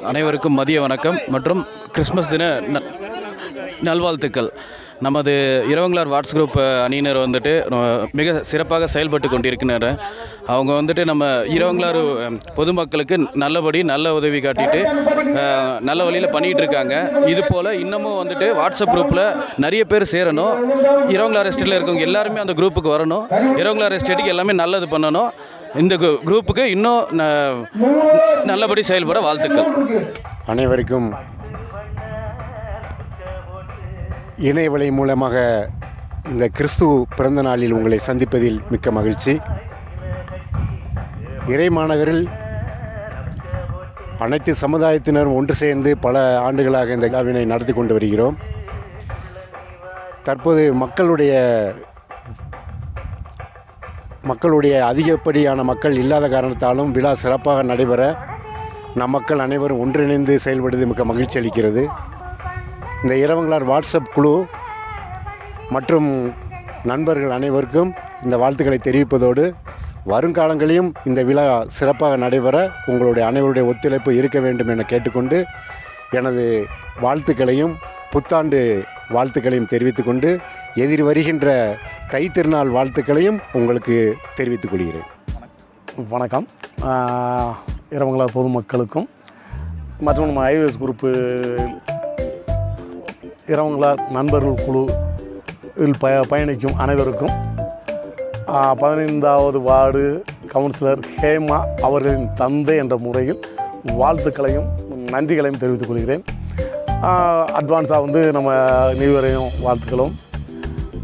அனைவருக்கும் மதிய வணக்கம் மற்றும் கிறிஸ்மஸ் தின நல்வாழ்த்துக்கள். நமது இரவங்களார் வாட்ஸ் குரூப் அணியினர் வந்துட்டு மிக சிறப்பாக செயல்பட்டு கொண்டிருக்கின்றனர். அவங்க வந்துட்டு நம்ம இரவங்களார் பொதுமக்களுக்கு நல்லபடி நல்ல உதவி காட்டிட்டு நல்ல வழியில் பண்ணிகிட்டு இருக்காங்க இது போல் இன்னமும் வந்துட்டு வாட்ஸ்அப் குரூப்பில் நிறைய பேர் சேரணும். இரவங்களார் எஸ்டேட்டில் இருக்கவங்க எல்லாருமே அந்த குரூப்புக்கு வரணும். இரவங்களார் எஸ்டேட்டுக்கு எல்லாமே நல்லது பண்ணணும். இந்த கு- குரூப்புக்கு இன்னும் ந- நல்லபடி செயல்பட வாழ்த்துக்கள். அனைவருக்கும் இணையவலை மூலமாக இந்த கிறிஸ்து பிறந்த நாளில் உங்களை சந்திப்பதில் மிக்க மகிழ்ச்சி. இறை மாநகரில் அனைத்து சமுதாயத்தினரும் ஒன்று சேர்ந்து பல ஆண்டுகளாக இந்த விழாவினை நடத்தி கொண்டு வருகிறோம். தற்போது மக்களுடைய மக்களுடைய அதிகப்படியான மக்கள் இல்லாத காரணத்தாலும் விழா சிறப்பாக நடைபெற நம் மக்கள் அனைவரும் ஒன்றிணைந்து செயல்படுவது மிக மகிழ்ச்சி அளிக்கிறது. இந்த இரவங்களார் வாட்ஸ்அப் குழு மற்றும் நண்பர்கள் அனைவருக்கும் இந்த வாழ்த்துக்களை தெரிவிப்பதோடு வருங்காலங்களிலும் இந்த விழா சிறப்பாக நடைபெற உங்களுடைய அனைவருடைய ஒத்துழைப்பு இருக்க வேண்டும் என கேட்டுக்கொண்டு எனது வாழ்த்துக்களையும் புத்தாண்டு வாழ்த்துக்களையும் தெரிவித்துக்கொண்டு எதிர் வருகின்ற தை திருநாள் வாழ்த்துக்களையும் உங்களுக்கு தெரிவித்துக் கொள்கிறேன். வணக்கம். ஆஹ் இரவங்களார் பொதுமக்களுக்கும் மற்றும் நம்ம ஐவிஎஸ் குரூப்பு இரவங்களார் நண்பர்கள் குழு இல் பய பயணிக்கும் அனைவருக்கும் பதினைந்தாவது வார்டு கவுன்சிலர் ஹேமா அவர்களின் தந்தை என்ற முறையில் வாழ்த்துக்களையும் நன்றிகளையும் தெரிவித்துக் கொள்கிறேன். அட்வான்ஸாக வந்து நம்ம நியூ இயரையும் வாழ்த்துக்களும்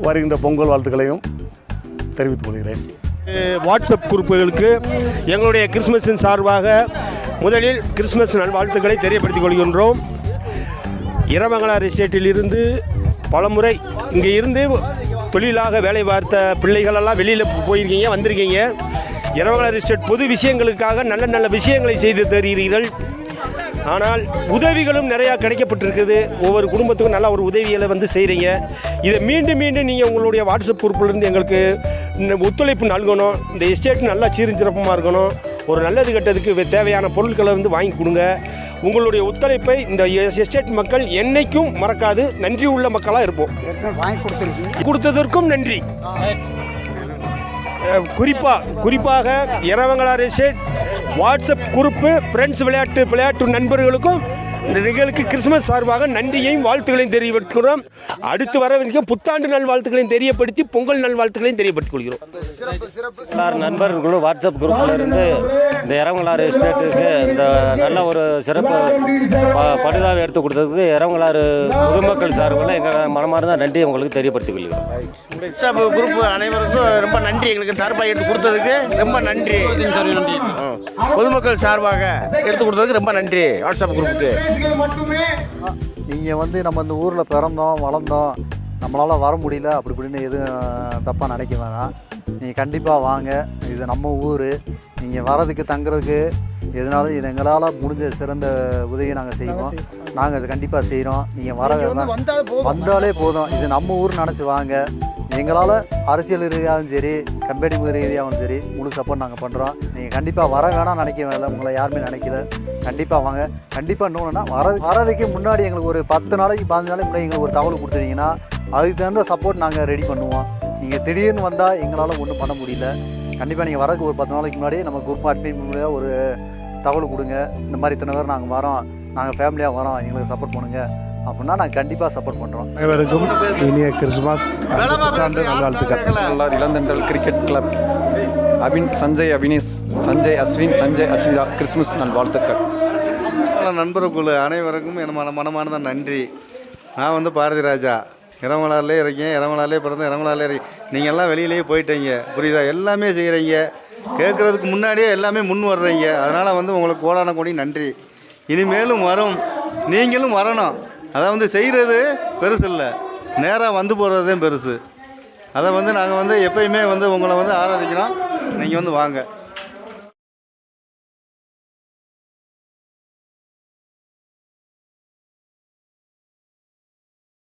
வருகின்ற பொங்கல் வாழ்த்துக்களையும் தெரிவித்துக் கொள்கிறேன். வாட்ஸ்அப் குறிப்புகளுக்கு எங்களுடைய கிறிஸ்மஸின் சார்பாக முதலில் கிறிஸ்மஸ் நல்வாழ்த்துக்களை தெரியப்படுத்திக் கொள்கின்றோம். இரமங்கலார் எஸ்டேட்டில் இருந்து பலமுறை இங்கே இருந்து தொழிலாக வேலை பார்த்த பிள்ளைகளெல்லாம் வெளியில் போயிருக்கீங்க வந்திருக்கீங்க. இரமங்கலார் எஸ்டேட் பொது விஷயங்களுக்காக நல்ல நல்ல விஷயங்களை செய்து தருகிறீர்கள். ஆனால் உதவிகளும் நிறையா கிடைக்கப்பட்டிருக்குது. ஒவ்வொரு குடும்பத்துக்கும் நல்ல ஒரு உதவிகளை வந்து செய்கிறீங்க இதை மீண்டும் மீண்டும் நீங்கள் உங்களுடைய வாட்ஸ்அப் குரூப்பிலிருந்து எங்களுக்கு இந்த ஒத்துழைப்பு நல்கணும். இந்த எஸ்டேட் நல்லா சீரும் சிறப்பமாக இருக்கணும். ஒரு நல்லது கெட்டதுக்கு வே- தேவையான பொருட்களை வந்து வாங்கி கொடுங்க. உங்களுடைய ஒத்துழைப்பை இந்த எஸ்- எஸ்டேட் மக்கள் என்னைக்கும் மறக்காது. நன்றி உள்ள மக்களாக இருப்போம். கொடுத்ததற்கும் நன்றி. அஹ், குறிப்பா குறிப்பாக Iravangalar estate WhatsApp group friends விளையாட்டு விளையாட்டு நண்பர்களுக்கும் எங்களுக்கு கிறிஸ்மஸ் சார்பாக நன்றியையும் வாழ்த்துக்களையும் தெரியப்படுத்துகிறோம் அடுத்து வர வரைக்கும் புத்தாண்டு நல்வாழ்த்துக்களையும் தெரியப்படுத்தி பொங்கல் நல்வாழ்த்துக்களையும் தெரியப்படுத்திக் கொள்கிறோம் எல்லார் நண்பர்களும் வாட்ஸ்அப் குரூப்பில் இருந்து இந்த இரவங்களாறு எஸ்டேட்டுக்கு இந்த நல்ல ஒரு சிறப்பு ப- படுதாவை எடுத்து கொடுத்ததுக்கு இரவங்களாறு பொதுமக்கள் சார்பில் எங்கள் மனமார்ந்த நன்றி உங்களுக்கு தெரியப்படுத்திக் கொள்கிறோம் வாட்ஸ்அப் குரூப் அனைவருக்கும் ரொம்ப நன்றி. எங்களுக்கு சார்பாக எடுத்து கொடுத்ததுக்கு ரொம்ப நன்றி. ஆ. பொதுமக்கள் சார்பாக எடுத்து கொடுத்ததுக்கு ரொம்ப நன்றி. வாட்ஸ்அப் குரூப்புக்கு நீங்கள் வந்து நம்ம இந்த ஊரில் பிறந்தோம் வளர்ந்தோம் நம்மளால் வர முடியல அப்படி இப்படின்னு எதுவும் தப்பாக நினைக்க வேணாம். நீங்கள் கண்டிப்பாக வாங்க. இது நம்ம ஊர். நீங்கள் வரதுக்கு தங்குறதுக்கு எதனாலும் இது எங்களால் முடிஞ்ச சிறந்த உதவியை நாங்கள் செய்வோம். நாங்கள் அதை கண்டிப்பாக செய்கிறோம் நீங்கள் வர வந்தாலே போதும். இது நம்ம ஊர் நினச்சி வாங்க. எங்களால் அரசியல் ரீதியாகவும் சரி கம்பெனி ரீதியாகவும் சரி முழு சப்போர்ட் நாங்கள் பண்ணுறோம் நீங்கள் கண்டிப்பாக வர வேணாம் நினைக்க வேணாம். உங்களை யாருமே நினைக்கல. கண்டிப்பாக வாங்க. கண்டிப்பாக இன்னொன்றுனா வர வரதுக்கு முன்னாடி எங்களுக்கு ஒரு பத்து நாளைக்கு பதினஞ்சு நாளைக்கு முன்னாடி எங்களுக்கு ஒரு தகவல் கொடுத்துட்டீங்கன்னா அதுக்கு தகுந்த சப்போர்ட் நாங்கள் ரெடி பண்ணுவோம். நீங்கள் திடீர்னு வந்தால் எங்களால் ஒன்றும் பண்ண முடியல. கண்டிப்பாக நீங்கள் வரதுக்கு ஒரு பத்து நாளைக்கு முன்னாடி நம்ம குரூப் அட்மின் ஒரு தகவல் கொடுங்க. இந்த மாதிரி இத்தனை பேர் நாங்கள் வரோம். நாங்கள் ஃபேமிலியாக வரோம். எங்களுக்கு சப்போர்ட் பண்ணுங்கள் அப்படின்னா நாங்கள் கண்டிப்பாக சப்போர்ட் பண்ணுறோம் அனைவருக்கும் இனிய கிறிஸ்துமஸ். புத்தாண்டு நல்வாழ்த்துக்கள் Ilanthendral cricket club Abin Sanjay Abinesh Sanjay Ashwin Sanjay Ashvitha Christmas நல்வாழ்த்துக்கள் நண்பர்களுக்குள்ள அனைவருக்கும் என் மன மனமார்ந்த நன்றி. நான் வந்து பாரதி ராஜா. இரமலாலே இருக்கேன். இரமலாலே பிறந்து இரமலாலே இருக்கேன். நீங்கள் எல்லாம் வெளியிலேயே போயிட்டீங்க. புரியுதா? எல்லாமே செய்கிறீங்க கேட்குறதுக்கு முன்னாடியே எல்லாமே முன் வர்றீங்க. அதனால் வந்து உங்களுக்கு கோடான கோடி நன்றி. இனிமேலும் வரும். நீங்களும் வரணும். அதை வந்து செய்கிறது பெருசு இல்லை. நேராக வந்து போகிறது தான் பெருசு. அதை வந்து நாங்கள் வந்து எப்பயுமே வந்து உங்களை வந்து ஆராதிக்கிறோம். நீங்கள் வந்து வாங்க.